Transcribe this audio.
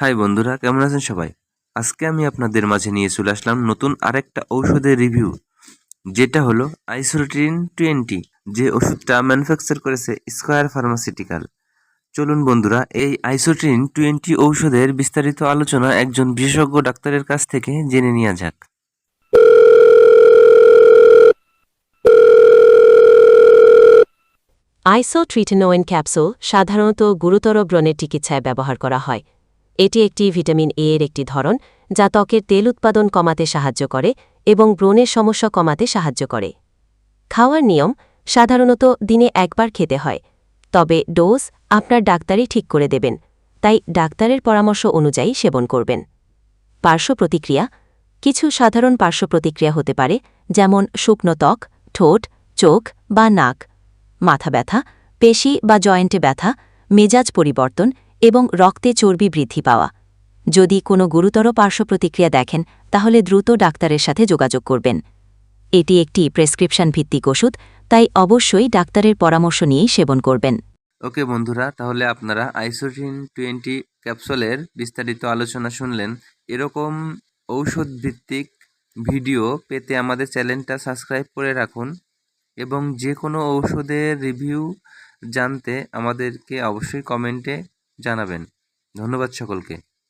High বন্ধুরা, কেমন আছেন সবাই? আজকে আমি আপনাদের মাঝে নিয়ে চলে আসলাম নতুন আরেকটা ঔষধের রিভিউ, যেটা হলো আইসোলিটিন টোয়েন্টি, যে ওষুধটা ম্যানুফ্যাকচার করেছে স্কোয়ার ফার্মাসিউটিক্যাল। চলুন বন্ধুরা, এই আইসোটিন টোয়েন্টি ঔষধের বিস্তারিত আলোচনা একজন বিশেষজ্ঞ ডাক্তারের কাছ থেকে জেনে নেওয়া যাক। আইসোট্রিটেনোয়েন ক্যাপসুল সাধারণত গুরুতর ব্রণের চিকিৎসায় ব্যবহার করা হয়। এটি একটি ভিটামিন এ এর একটি ধরন, যা ত্বকের তেল উৎপাদন কমাতে সাহায্য করে এবং ব্রণের সমস্যা কমাতে সাহায্য করে। খাওয়ার নিয়ম সাধারণত দিনে একবার খেতে হয়, তবে ডোজ আপনার ডাক্তারই ঠিক করে দেবেন, তাই ডাক্তারের পরামর্শ অনুযায়ী সেবন করবেন। পার্শ্ব প্রতিক্রিয়া, কিছু সাধারণ পার্শ্ব প্রতিক্রিয়া হতে পারে, যেমন শুকনো ত্বক, ঠোঁট, চোখ বা নাক, মাথা ব্যথা, পেশি বা জয়েন্টে ব্যথা, মেজাজ পরিবর্তন এবং রক্তে চর্বি বৃদ্ধি পাওয়া। যদি কোনো গুরুতর পার্শ্ব প্রতিক্রিয়া দেখেন, তাহলে দ্রুত ডাক্তারের সাথে যোগাযোগ করবেন। এটি একটি প্রেসক্রিপশন ভিত্তিক ওষুধ, তাই অবশ্যই ডাক্তারের পরামর্শ নিয়েই সেবন করবেন। ওকে বন্ধুরা, তাহলে আপনারা আইসোটিন টোয়েন্টি ক্যাপসুলের বিস্তারিত আলোচনা শুনলেন। এরকম ঔষধ ভিত্তিক ভিডিও পেতে আমাদের চ্যানেলটা সাবস্ক্রাইব করে রাখুন এবং যে কোনো ঔষধের রিভিউ জানতে আমাদেরকে অবশ্যই কমেন্টে জানাবেন। ধন্যবাদ সকলকে।